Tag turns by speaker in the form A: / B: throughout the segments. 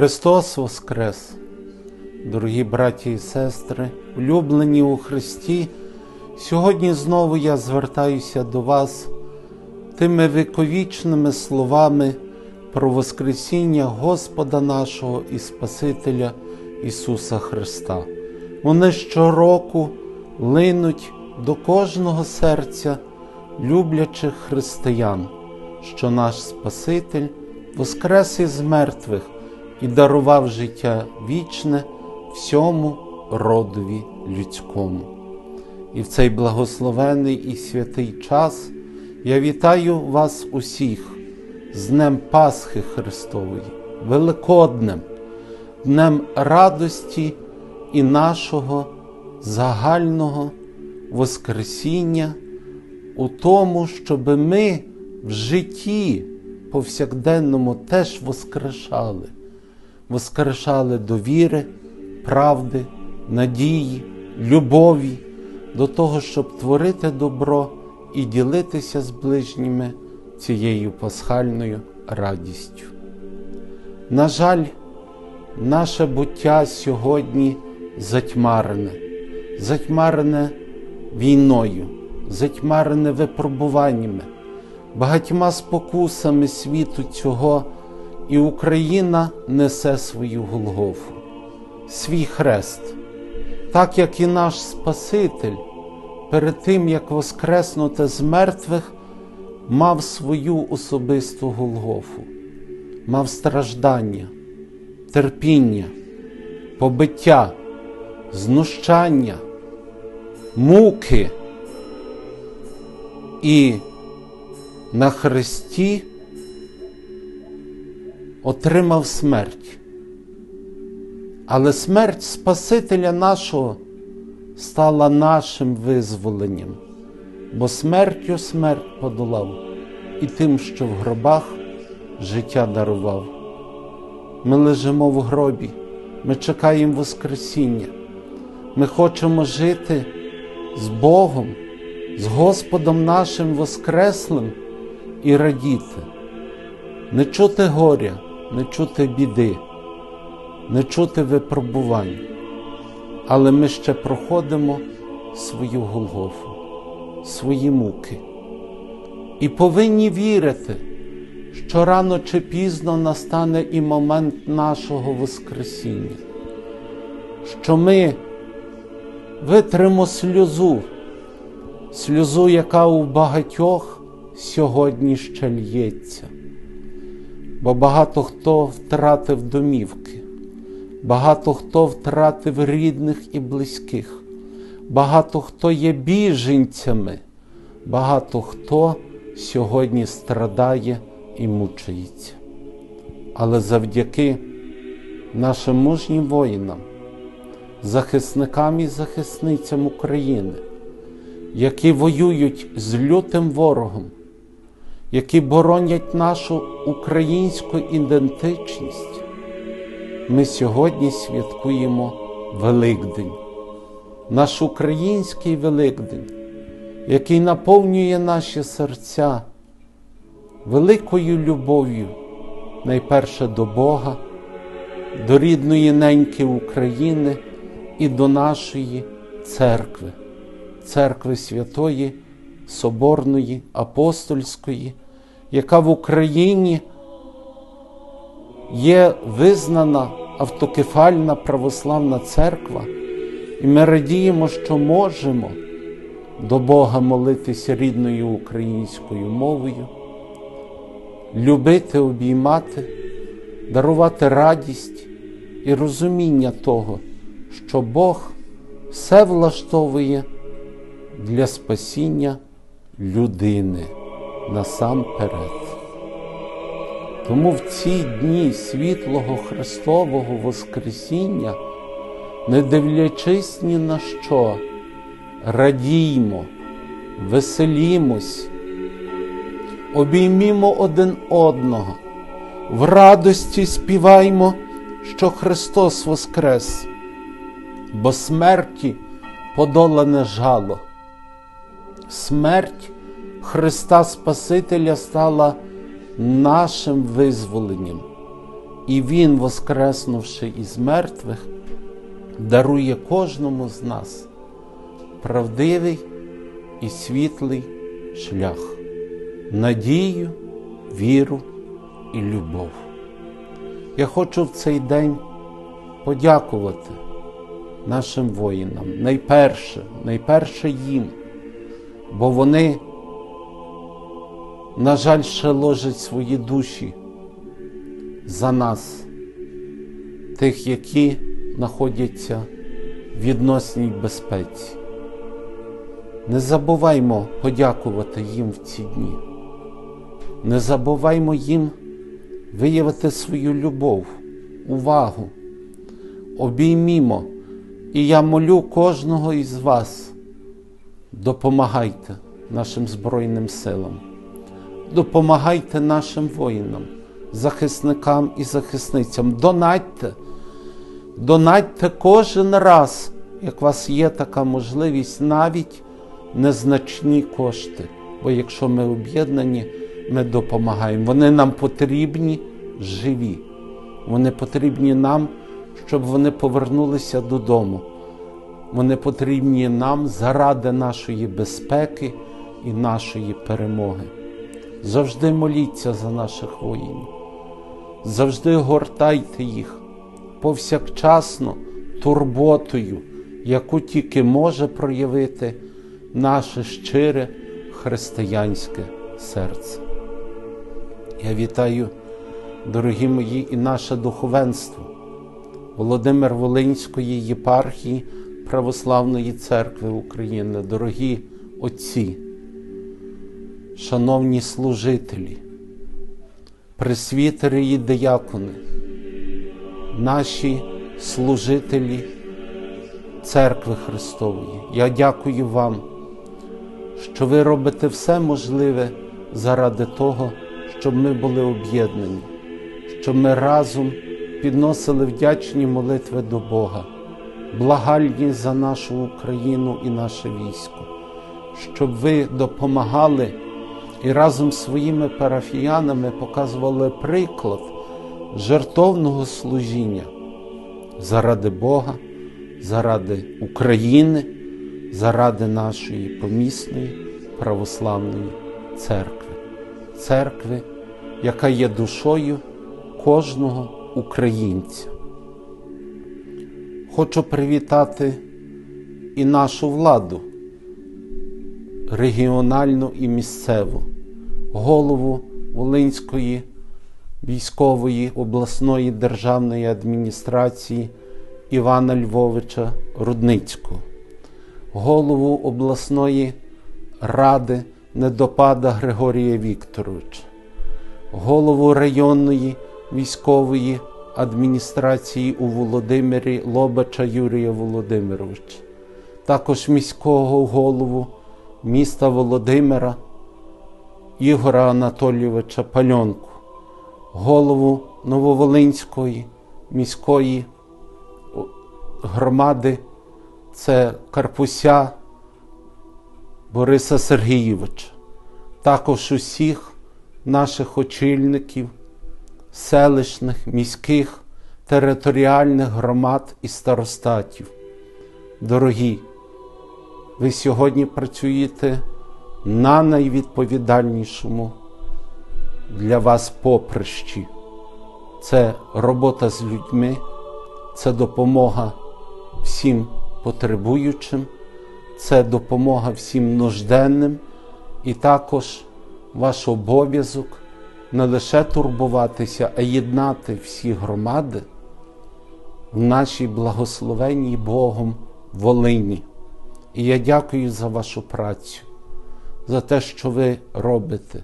A: Христос Воскрес! Дорогі браті і сестри, улюблені у Христі, сьогодні знову я звертаюся до вас тими віковічними словами про Воскресіння Господа нашого і Спасителя Ісуса Христа. Вони щороку линуть до кожного серця люблячих християн, що наш Спаситель воскрес із мертвих і дарував життя вічне всьому родові людському. І в цей благословений і святий час я вітаю вас усіх з Днем Пасхи Христової, Великоднем, Днем радості і нашого загального Воскресіння у тому, щоб ми в житті повсякденному теж воскрешали, воскрешали до віри, правди, надії, любові, до того, щоб творити добро і ділитися з ближніми цією пасхальною радістю. На жаль, наше буття сьогодні затьмарене, затьмарене війною, затьмарене випробуваннями, багатьма спокусами світу цього, і Україна несе свою Голгофу, свій хрест, так як і наш Спаситель перед тим, як воскреснути з мертвих, мав свою особисту Голгофу, мав страждання, терпіння, побиття, знущання, муки. І на Христі отримав смерть. Але смерть Спасителя нашого стала нашим визволенням, бо смертю смерть подолав і тим, що в гробах життя дарував. Ми лежимо в гробі, ми чекаємо Воскресіння, ми хочемо жити з Богом, з Господом нашим Воскреслим і радіти, не чути горя, не чути біди, не чути випробувань. Але ми ще проходимо свою Голгофу, свої муки. І повинні вірити, що рано чи пізно настане і момент нашого Воскресіння, що ми витримо сльозу, сльозу, яка у багатьох сьогодні ще лється, бо багато хто втратив домівки. Багато хто втратив рідних і близьких, багато хто є біженцями, багато хто сьогодні страдає і мучається. Але завдяки нашим мужнім воїнам, захисникам і захисницям України, які воюють з лютим ворогом, які боронять нашу українську ідентичність. Ми сьогодні святкуємо Великдень, наш український Великдень, який наповнює наші серця великою любов'ю, найперше до Бога, до рідної неньки України і до нашої церкви, церкви Святої, Соборної, Апостольської, яка в Україні є визнана автокефальна православна церква, і ми радіємо, що можемо до Бога молитися рідною українською мовою, любити, обіймати, дарувати радість і розуміння того, що Бог все влаштовує для спасіння людини насамперед. Тому в ці дні світлого Христового Воскресіння, не дивлячись ні на що, радіймо, веселімось, обіймімо один одного, в радості співаймо, що Христос Воскрес, бо смерті подолане жало. Смерть Христа Спасителя стала нашим визволенням. І Він, воскреснувши із мертвих, дарує кожному з нас правдивий і світлий шлях, надію, віру і любов. Я хочу в цей день подякувати нашим воїнам, найперше, найперше їм, бо вони, на жаль, ще ложать свої душі за нас, тих, які знаходяться в відносній безпеці. Не забуваймо подякувати їм в ці дні. Не забуваймо їм виявити свою любов, увагу. Обіймімо. І я молю кожного із вас. Допомагайте нашим Збройним силам, допомагайте нашим воїнам, захисникам і захисницям. Донатьте, донатьте кожен раз, як у вас є така можливість, навіть незначні кошти. Бо якщо ми об'єднані, ми допомагаємо. Вони нам потрібні живі. Вони потрібні нам, щоб вони повернулися додому. Вони потрібні нам заради нашої безпеки і нашої перемоги. Завжди моліться за наших воїнів, завжди гортайте їх повсякчасно турботою, яку тільки може проявити наше щире християнське серце. Я вітаю, дорогі мої, і наше духовенство, Володимир Волинської єпархії Православної церкви України, дорогі отці, шановні служителі, пресвітери і диякони, наші служителі Церкви Христової. Я дякую вам, що ви робите все можливе заради того, щоб ми були об'єднані, щоб ми разом підносили вдячні молитви до Бога, благальні за нашу Україну і наше військо, щоб ви допомагали і разом з своїми парафіянами показували приклад жертовного служіння заради Бога, заради України, заради нашої помісної православної церкви, церкви, яка є душою кожного українця. Хочу привітати і нашу владу регіональну і місцеву, голову Волинської військової обласної державної адміністрації Івана Львовича Рудницького, голову обласної ради недопада Григорія Вікторовича, голову районної військової адміністрації у Володимирі Лобача Юрія Володимировича, також міського голову міста Володимира Ігора Анатолійовича Пальонку, голову Нововолинської міської громади, це Карпуся Бориса Сергійовича, також усіх наших очільників, селищних, міських, територіальних громад і старостатів. Дорогі, ви сьогодні працюєте на найвідповідальнішому для вас поприщі. Це робота з людьми, це допомога всім потребуючим, це допомога всім нужденним, і також ваш обов'язок не лише турбуватися, а єднати всі громади в нашій благословенній Богом Волині. І я дякую за вашу працю, за те, що ви робите,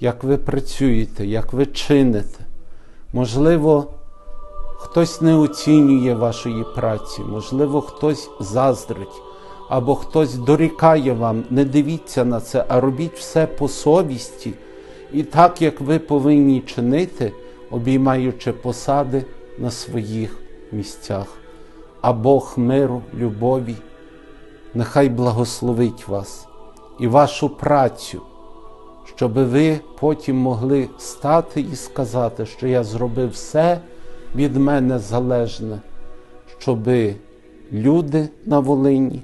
A: як ви працюєте, як ви чините. Можливо, хтось не оцінює вашої праці, можливо, хтось заздрить, або хтось дорікає вам. Не дивіться на це, а робіть все по совісті і так, як ви повинні чинити, обіймаючи посади на своїх місцях. А Бог миру, любові, нехай благословить вас і вашу працю, щоб ви потім могли стати і сказати, що я зробив все від мене залежне, щоб люди на Волині,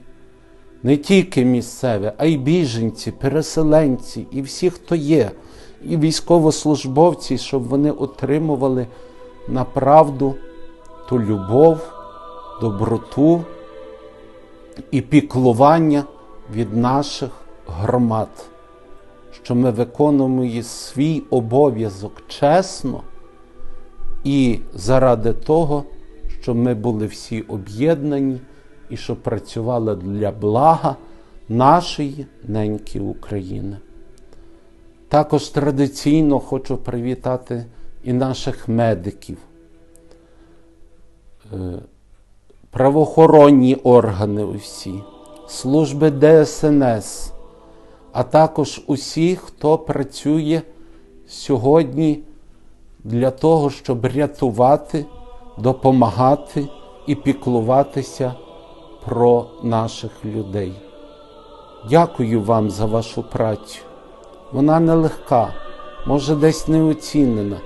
A: не тільки місцеві, а й біженці, переселенці, і всі, хто є, і військовослужбовці, щоб вони отримували на правду ту любов, доброту і піклування від наших громад, що ми виконуємо свій обов'язок чесно і заради того, щоб ми були всі об'єднані і щоб працювали для блага нашої неньки України. Також традиційно хочу привітати і наших медиків, е, правоохоронні органи усі, служби ДСНС, а також усі, хто працює сьогодні для того, щоб рятувати, допомагати і піклуватися про наших людей. Дякую вам за вашу працю. Вона нелегка, може десь неоцінена,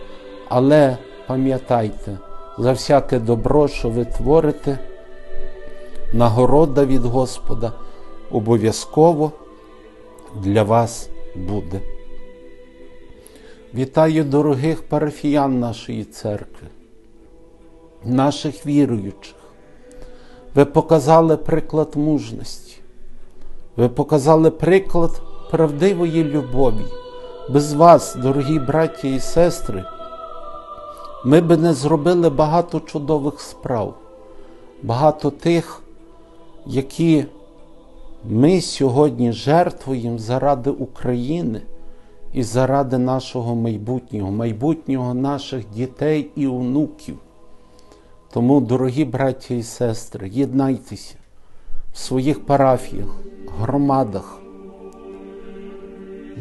A: але пам'ятайте, за всяке добро, що ви творите, нагорода від Господа обов'язково для вас буде. Вітаю дорогих парафіян нашої церкви, наших віруючих. Ви показали приклад мужності, ви показали приклад правдивої любові. Без вас, дорогі браті і сестри, ми би не зробили багато чудових справ, багато тих, які ми сьогодні жертвуємо заради України і заради нашого майбутнього, майбутнього наших дітей і онуків. Тому, дорогі браті і сестри, єднайтеся в своїх парафіях, громадах.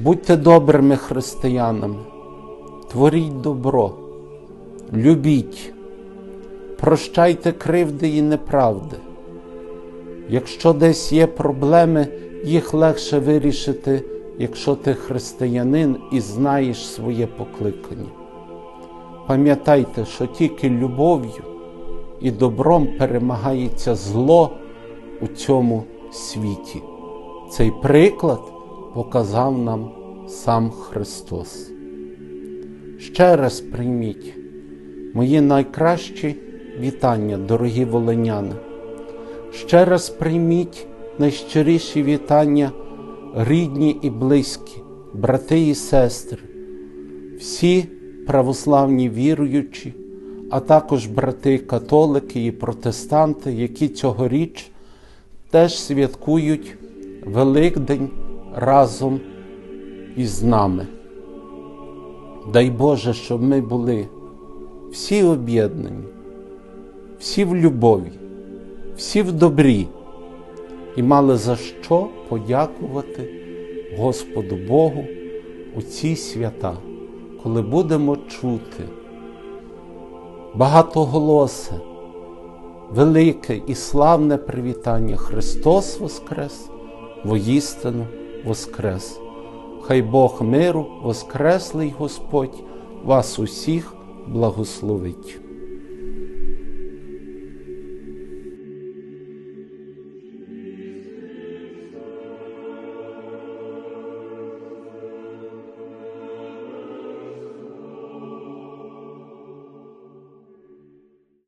A: Будьте добрими християнами, творіть добро, любіть, прощайте кривди і неправди. Якщо десь є проблеми, їх легше вирішити, якщо ти християнин і знаєш своє покликання. Пам'ятайте, що тільки любов'ю і добром перемагається зло у цьому світі. Цей приклад показав нам сам Христос. Ще раз прийміть мої найкращі вітання, дорогі волиняни. Ще раз прийміть найщиріші вітання, рідні і близькі, брати і сестри, всі православні віруючі, а також брати католики і протестанти, які цьогоріч теж святкують Великдень разом із нами. Дай Боже, щоб ми були всі об'єднані, всі в любові, всі в добрі і мали за що подякувати Господу Богу у ці свята, коли будемо чути багатоголосе, велике і славне привітання Христос Воскрес, воістину Воскрес. Хай Бог миру, Воскреслий Господь, вас усіх благословить.